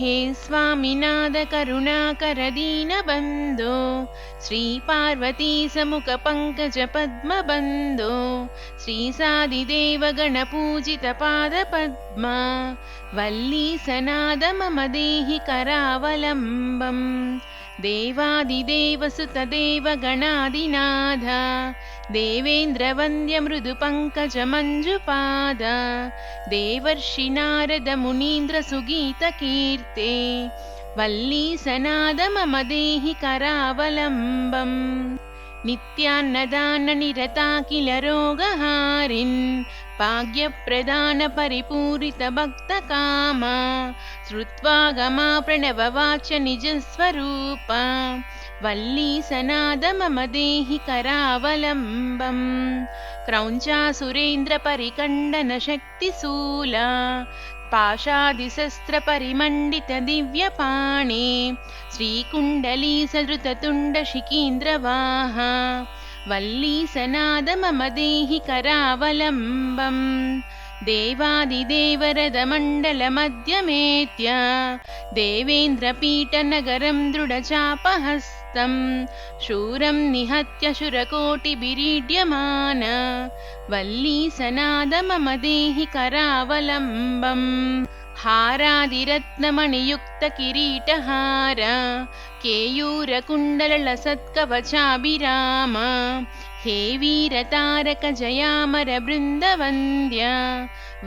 हे स्वामिनाद करुणाकरदीनबन्धो श्रीपार्वती समुखपङ्कजपद्मबन्धो श्रीसादिदेवगणपूजितपादपद्मा वल्ली मम देहि करावलम्बम् देवादिदेवसुतदेवगणादिनाथ देवेन्द्रवन्द्यमृदुपङ्कजमञ्जुपाद देवर्षि नारदमुनीन्द्रसुगीतकीर्ते वल्ली सनाद मम देहि करावलम्बम् नित्यान्नदाननिरता किल रोगहारिन् भाग्यप्रदानपरिपूरितभक्तकामा श्रुत्वा गमा प्रणववाच निजस्वरूपा वल्ली सनाद मम देहि करावलम्बम् क्रौञ्चासुरेन्द्रपरिकण्डनशक्तिशूला पाशादिशस्त्रपरिमण्डितदिव्यपाणे श्रीकुण्डली सधृततुण्डशिकीन्द्रवाहा वल्ली सनाद मम देहि करावलम्बम् देवादिदेवरदमण्डलमध्यमेत्य देवेन्द्रपीठनगरं दृढचापहस्तं शूरं निहत्य शुरकोटिभिरीड्यमान वल्ली सनाद मम देहि करावलम्बम् हारादिरत्नमणियुक्तकिरीटहार केयूरकुण्डलसत्कवचाभिराम हे वीरतारकजयामरबृन्दवन्द्य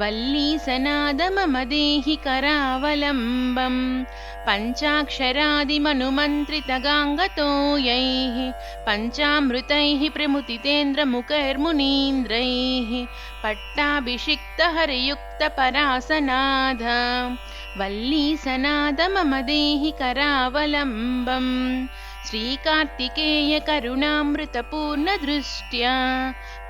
वल्ली सनाद मम देहि करावलम्बम् पञ्चाक्षरादिमनुमन्त्रितगाङ्गतोयैः पञ्चामृतैः प्रमुदितेन्द्रमुखैर्मुनीन्द्रैः पट्टाभिषिक्तहरियुक्तपरासनाद वल्ली सनाद मम देहि करावलम्बम् श्रीकार्तिकेयकरुणामृतपूर्णदृष्ट्या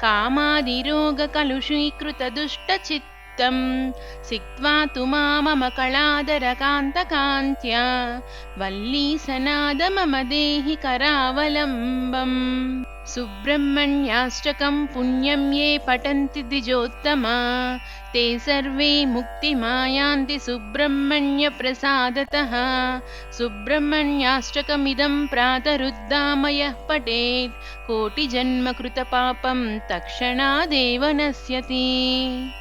कामादिरोगकलुषीकृतदुष्टचित्तं सिक्त्वा तु मा मम कलादरकान्तकान्त्या। वल्ली सनाद मम देहि करावलम्बम्। सुब्रह्मण्याष्टकं पुण्यं ये पठन्ति द्विजोत्तमा। ते सर्वे मुक्तिमायान्ति सुब्रह्मण्यप्रसादतः। सुब्रह्मण्याष्टकमिदं प्रातरुद्दामयः पठेत्। कोटिजन्मकृतपापं तत्क्षणादेव नश्यति